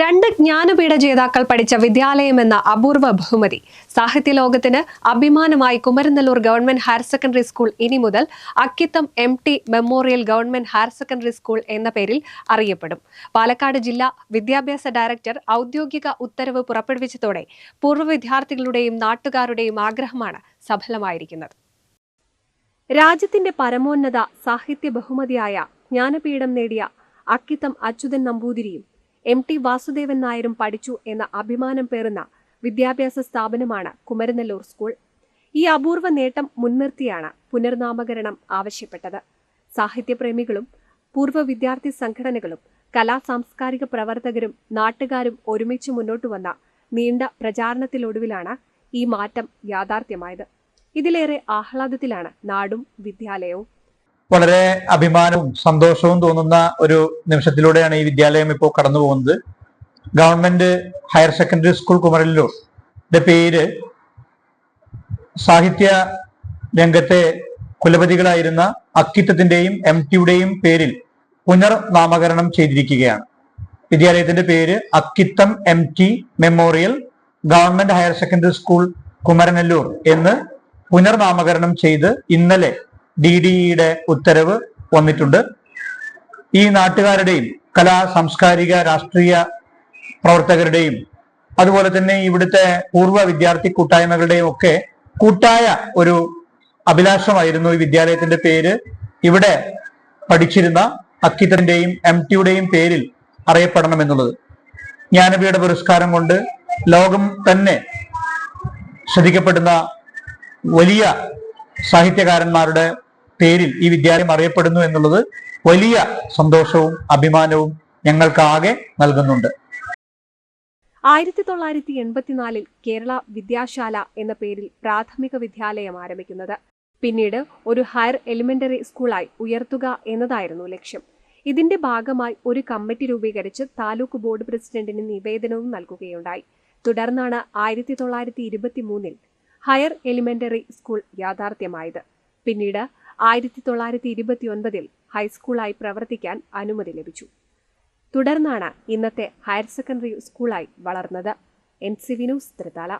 രണ്ട് ജ്ഞാനപീഠ ജേതാക്കൾ പഠിച്ച വിദ്യാലയം എന്ന അപൂർവ ബഹുമതി. സാഹിത്യ ലോകത്തിന് അഭിമാനമായി Kumaranallur government higher secondary school ഇനി മുതൽ Akkitham M T memorial government higher secondary school എന്ന പേരിൽ അറിയപ്പെടും. പാലക്കാട് ജില്ലാ വിദ്യാഭ്യാസ ഡയറക്ടർ ഔദ്യോഗിക ഉത്തരവ് പുറപ്പെടുവിച്ചതോടെ പൂർവ വിദ്യാർത്ഥികളുടെയും നാട്ടുകാരുടെയും ആഗ്രഹമാണ് സഫലമായിരിക്കുന്നത്. രാജ്യത്തിന്റെ പരമോന്നത സാഹിത്യ ബഹുമതിയായ ജ്ഞാനപീഠം നേടിയ അക്കിത്തം അച്യുതൻ നമ്പൂതിരിയും എം ടി വാസുദേവൻ നായരും പഠിച്ചു എന്ന അഭിമാനം പേറുന്ന വിദ്യാഭ്യാസ സ്ഥാപനമാണ് കുമരനെല്ലൂർ സ്കൂൾ. ഈ അപൂർവ നേട്ടം മുൻനിർത്തിയാണ് പുനർനാമകരണം ആവശ്യപ്പെട്ടത്. സാഹിത്യപ്രേമികളും പൂർവ വിദ്യാർത്ഥി സംഘടനകളും കലാ സാംസ്കാരിക പ്രവർത്തകരും നാട്ടുകാരും ഒരുമിച്ച് മുന്നോട്ട് വന്ന നീണ്ട പ്രചാരണത്തിലൊടുവിലാണ് ഈ മാറ്റം യാഥാർത്ഥ്യമായത്. ഇതിലേറെ ആഹ്ലാദത്തിലാണ് നാടും വിദ്യാലയവും. വളരെ അഭിമാനവും സന്തോഷവും തോന്നുന്ന ഒരു നിമിഷത്തിലൂടെയാണ് ഈ വിദ്യാലയം ഇപ്പോൾ കടന്നു പോകുന്നത്. Government higher secondary school Kumaranallur പേര് സാഹിത്യ രംഗത്തെ കുലപതികളായിരുന്ന അക്കിത്തത്തിന്റെയും എം ടിയുടെയും പേരിൽ പുനർനാമകരണം ചെയ്തിരിക്കുകയാണ്. വിദ്യാലയത്തിന്റെ പേര് Akkitham M T memorial government higher secondary school Kumaranallur എന്ന് പുനർനാമകരണം ചെയ്ത് ഇന്നലെ ഡി ഡിയുടെ ഉത്തരവ് വന്നിട്ടുണ്ട്. ഈ നാട്ടുകാരുടെയും കലാ സാംസ്കാരിക രാഷ്ട്രീയ പ്രവർത്തകരുടെയും അതുപോലെ തന്നെ ഇവിടുത്തെ പൂർവ വിദ്യാർത്ഥി കൂട്ടായ്മകളുടെയും ഒക്കെ കൂട്ടായ ഒരു അഭിലാഷമായിരുന്നു ഈ വിദ്യാലയത്തിന്റെ പേര്. ഇവിടെ പഠിച്ചിരുന്ന അക്കിത്തറിന്റെയും എം ടിയുടെയും പേരിൽ അറിയപ്പെടണം എന്നുള്ളത് ജ്ഞാനപീഠ പുരസ്കാരം കൊണ്ട് ലോകം തന്നെ ശ്രദ്ധിക്കപ്പെടുന്ന വലിയ സാഹിത്യകാരന്മാരുടെ പേരിൽ ഈ വിദ്യാലയം അറിയപ്പെടുന്നു എന്നുള്ളത് വലിയ സന്തോഷവും അഭിമാനവും ഞങ്ങൾക്കാകെ നൽകുന്നുണ്ട്. ആയിരത്തി തൊള്ളായിരത്തി എൺപത്തിനാലിൽ കേരള വിദ്യാശാല എന്ന പേരിൽ പ്രാഥമിക വിദ്യാലയം ആരംഭിക്കുന്നത്. പിന്നീട് ഒരു ഹയർ എലിമെന്ററി സ്കൂളായി ഉയർത്തുക എന്നതായിരുന്നു ലക്ഷ്യം. ഇതിന്റെ ഭാഗമായി ഒരു കമ്മിറ്റി രൂപീകരിച്ച് താലൂക്ക് ബോർഡ് പ്രസിഡന്റിന് നിവേദനവും നൽകുകയുണ്ടായി. തുടർന്നാണ് ആയിരത്തി തൊള്ളായിരത്തി ഹയർ എലിമെന്ററി സ്കൂൾ യാഥാർത്ഥ്യമായത്. പിന്നീട് ആയിരത്തി തൊള്ളായിരത്തി ഇരുപത്തി ഒൻപതിൽ ഹൈസ്കൂളായി പ്രവർത്തിക്കാൻ അനുമതി ലഭിച്ചു. തുടർന്നാണ് ഇന്നത്തെ ഹയർ സെക്കൻഡറി സ്കൂളായി വളർന്നത്. N C Vinus Thrithala.